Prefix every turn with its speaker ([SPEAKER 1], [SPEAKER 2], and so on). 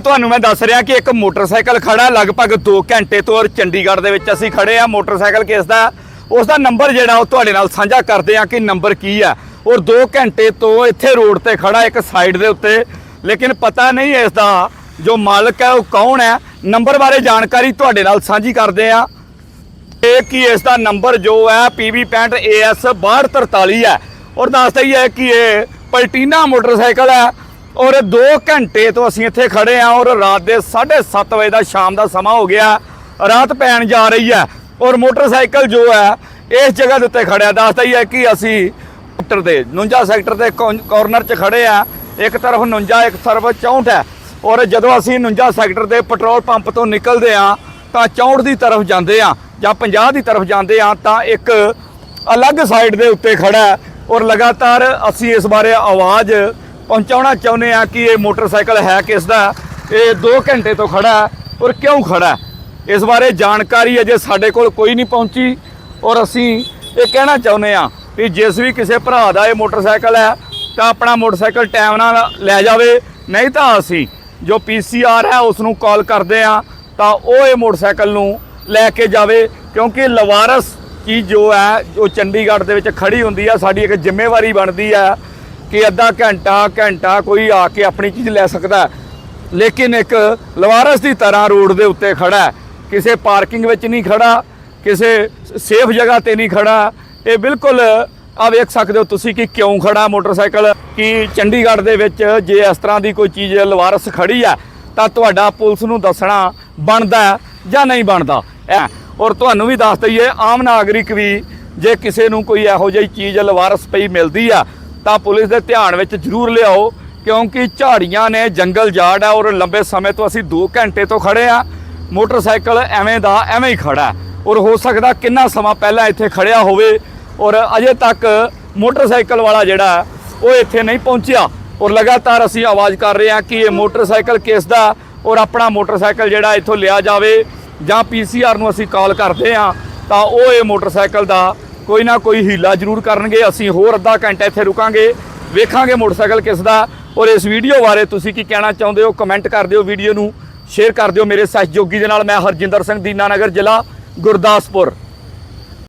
[SPEAKER 1] ਤੁਹਾਨੂੰ ਮੈਂ ਦੱਸ ਰਿਹਾ ਕਿ ਇੱਕ ਮੋਟਰਸਾਈਕਲ ਖੜਾ ਲਗਭਗ 2 ਘੰਟੇ ਤੋਂ ਔਰ ਚੰਡੀਗੜ੍ਹ ਦੇ ਵਿੱਚ ਅਸੀਂ ਖੜੇ ਆ ਮੋਟਰਸਾਈਕਲ ਕਿਸ ਦਾ? ਉਸ ਦਾ ਨੰਬਰ ਜਿਹੜਾ ਉਹ ਤੁਹਾਡੇ ਨਾਲ ਸਾਂਝਾ ਕਰਦੇ ਆ ਕਿ ਨੰਬਰ ਕੀ ਆ ਔਰ 2 ਘੰਟੇ ਤੋਂ ਇੱਥੇ ਰੋਡ ਤੇ ਖੜਾ ਇੱਕ ਸਾਈਡ ਦੇ ਉੱਤੇ। ਲੇਕਿਨ ਪਤਾ ਨਹੀਂ ਇਸ ਦਾ ਜੋ ਮਾਲਕ ਹੈ, ਉਹ ਕੌਣ ਹੈ? ਨੰਬਰ ਬਾਰੇ ਜਾਣਕਾਰੀ ਤੁਹਾਡੇ ਨਾਲ ਸਾਂਝੀ ਕਰਦੇ ਆ ਇਹ ਕੀ ਇਸ ਦਾ ਨੰਬਰ ਜੋ ਹੈ PB65 AS 6243 ਹੈ। ਔਰ ਦੱਸ ਹੀ ਕਿ ਇਹ ਪਲਟੀਨਾ ਮੋਟਰਸਾਈਕਲ ਹੈ। ਔਰ 2 ਘੰਟੇ ਤੋਂ ਅਸੀਂ ਇੱਥੇ ਖੜੇ ਆ ਔਰ ਰਾਤ ਦੇ 7:30 ਵਜੇ ਦਾ ਸ਼ਾਮ ਦਾ ਸਮਾਂ ਹੋ ਗਿਆ। ਰਾਤ ਪੈਣ ਜਾ ਰਹੀ ਹੈ ਔਰ ਮੋਟਰਸਾਈਕਲ ਜੋ ਹੈ, ਇਸ ਜਗ੍ਹਾ ਦੇ ਉੱਤੇ ਖੜਿਆ। ਦੱਸਦਾ ਹੀ ਹੈ ਕਿ ਅਸੀਂ ਸੈਕਟਰ ਦੇ 49 ਸੈਕਟਰ ਦੇ ਕਾਰਨਰ 'ਚ ਖੜੇ ਆ ਇੱਕ ਤਰਫ 49 ਇੱਕ ਤਰਫ 64 ਹੈ। ਔਰ ਜਦੋਂ ਅਸੀਂ 49 ਸੈਕਟਰ ਦੇ ਪੈਟਰੋਲ ਪੰਪ ਤੋਂ ਨਿਕਲਦੇ ਆ ਤਾਂ 64 ਦੀ ਤਰਫ ਜਾਂਦੇ ਆ ਜਾਂ 50 ਦੀ ਤਰਫ ਜਾਂਦੇ ਆ ਤਾਂ ਇੱਕ ਅਲੱਗ ਸਾਈਡ ਦੇ ਉੱਤੇ ਖੜਾ ਔਰ ਲਗਾਤਾਰ ਅਸੀਂ ਇਸ ਬਾਰੇ ਆਵਾਜ਼ ਪਹੁੰਚਾਉਣਾ ਚਾਹੁੰਦੇ ਆ ਕਿ ਇਹ ਮੋਟਰਸਾਈਕਲ ਹੈ ਕਿਸ ਦਾ? ਇਹ 2 ਘੰਟੇ ਤੋਂ ਖੜਾ ਹੈ ਔਰ ਕਿਉਂ ਖੜਾ ਇਸ ਬਾਰੇ ਜਾਣਕਾਰੀ ਅਜੇ ਸਾਡੇ ਕੋਲ ਕੋਈ ਨਹੀਂ ਪਹੁੰਚੀ ਔਰ ਅਸੀਂ ਇਹ ਕਹਿਣਾ ਚਾਹੁੰਦੇ ਆ ਵੀ ਜਿਸ ਵੀ ਕਿਸੇ ਭਰਾ ਦਾ ਇਹ ਮੋਟਰਸਾਈਕਲ ਹੈ, ਤਾਂ ਆਪਣਾ ਮੋਟਰਸਾਈਕਲ ਟਾਈਮ ਨਾਲ ਲੈ ਜਾਵੇ। ਨਹੀਂ ਤਾਂ ਅਸੀਂ ਜੋ ਪੀਸੀਆਰ ਹੈ, ਉਸ ਨੂੰ ਕਾਲ ਕਰਦੇ ਆ ਤਾਂ ਉਹ ਇਹ ਮੋਟਰਸਾਈਕਲ ਨੂੰ ਲੈ ਕੇ ਜਾਵੇ। ਕਿਉਂਕਿ ਲਵਾਰਸ ਚੀਜ਼ ਜੋ ਹੈ ਜੋ ਚੰਡੀਗੜ੍ਹ ਦੇ ਵਿੱਚ ਖੜੀ ਹੁੰਦੀ ਆ ਸਾਡੀ ਇੱਕ ਜ਼ਿੰਮੇਵਾਰੀ ਬਣਦੀ ਆ ਕਿ ਅੱਧਾ ਘੰਟਾ ਘੰਟਾ ਕੋਈ ਆ ਕੇ ਆਪਣੀ ਚੀਜ਼ ਲੈ ਸਕਦਾ ਲੇਕਿਨ ਇੱਕ ਲਵਾਰਸ ਦੀ ਤਰ੍ਹਾਂ ਰੋਡ ਦੇ ਉੱਤੇ ਖੜਾ ਕਿਸੇ ਪਾਰਕਿੰਗ ਵਿੱਚ ਨਹੀਂ ਖੜਾ, ਕਿਸੇ ਸੇਫ ਜਗ੍ਹਾ ਤੇ ਨਹੀਂ ਖੜਾ। ਇਹ ਬਿਲਕੁਲ ਆ ਵੇਖ ਸਕਦੇ ਹੋ ਤੁਸੀਂ ਕਿ ਕਿਉਂ ਖੜਾ ਮੋਟਰਸਾਈਕਲ? ਕਿ ਚੰਡੀਗੜ੍ਹ ਦੇ ਵਿੱਚ ਜੇ ਇਸ ਤਰ੍ਹਾਂ ਦੀ ਕੋਈ ਚੀਜ਼ ਲਵਾਰਸ ਖੜੀ ਆ ਤਾਂ ਤੁਹਾਡਾ ਪੁਲਿਸ ਨੂੰ ਦੱਸਣਾ ਬਣਦਾ ਜਾਂ ਨਹੀਂ ਬਣਦਾ? ਇਹ ਔਰ ਤੁਹਾਨੂੰ ਵੀ ਦੱਸ ਦਈਏ, ਆਮ ਨਾਗਰਿਕ ਵੀ ਜੇ ਕਿਸੇ ਨੂੰ ਕੋਈ ਇਹੋ ਜਿਹੀ ਚੀਜ਼ ਲਵਾਰਸ ਪਈ ਮਿਲਦੀ ਆ ਤਾਂ ਪੁਲਿਸ ਦੇ ਧਿਆਨ ਵਿੱਚ ਜ਼ਰੂਰ ਲਿਆਓ, ਕਿਉਂਕਿ ਝਾੜੀਆਂ ਨੇ ਜੰਗਲ ਜਾੜ ਹੈ ਔਰ ਲੰਬੇ ਸਮੇਂ ਤੋਂ ਅਸੀਂ 2 ਘੰਟੇ ਤੋਂ ਖੜੇ ਆ ਮੋਟਰਸਾਈਕਲ ਐਵੇਂ ਦਾ ਐਵੇਂ ਹੀ ਖੜਾ ਔਰ ਹੋ ਸਕਦਾ ਕਿੰਨਾ ਸਮਾਂ ਪਹਿਲਾਂ ਇੱਥੇ ਖੜਿਆ ਹੋਵੇ ਔਰ ਅਜੇ ਤੱਕ ਮੋਟਰਸਾਈਕਲ ਵਾਲਾ ਜਿਹੜਾ ਉਹ ਇੱਥੇ ਨਹੀਂ ਪਹੁੰਚਿਆ। ਔਰ ਲਗਾਤਾਰ ਅਸੀਂ ਆਵਾਜ਼ ਕਰ ਰਹੇ ਹਾਂ ਕਿ ਇਹ ਮੋਟਰਸਾਈਕਲ ਕਿਸ ਦਾ ਔਰ ਆਪਣਾ ਮੋਟਰਸਾਈਕਲ ਜਿਹੜਾ ਇੱਥੋਂ ਲਿਆ ਜਾਵੇ ਜਾਂ ਪੀਸੀਆਰ ਨੂੰ ਅਸੀਂ ਕਾਲ ਕਰਦੇ ਹਾਂ, ਤਾਂ ਉਹ ਇਹ ਮੋਟਰਸਾਈਕਲ ਦਾ ਕੋਈ ਨਾ ਕੋਈ ਹੀਲਾ ਜ਼ਰੂਰ ਕਰਨਗੇ, ਅਸੀਂ ਹੋਰ ਅੱਧਾ ਘੰਟਾ ਇੱਥੇ ਰੁਕਾਂਗੇ, ਵੇਖਾਂਗੇ ਮੋਟਰਸਾਈਕਲ ਕਿਸ ਦਾ। ਔਰ ਇਸ ਵੀਡੀਓ ਬਾਰੇ ਤੁਸੀਂ ਕੀ ਕਹਿਣਾ ਚਾਹੁੰਦੇ ਹੋ ਕਮੈਂਟ ਕਰ ਦਿਓ ਵੀਡੀਓ ਨੂੰ ਸ਼ੇਅਰ ਕਰ ਦਿਓ ਮੇਰੇ ਸਹਿਯੋਗੀ ਦੇ ਨਾਲ, ਮੈਂ ਹਰਜਿੰਦਰ ਸਿੰਘ ਦੀਨਾਨਗਰ ਜ਼ਿਲ੍ਹਾ ਗੁਰਦਾਸਪੁਰ।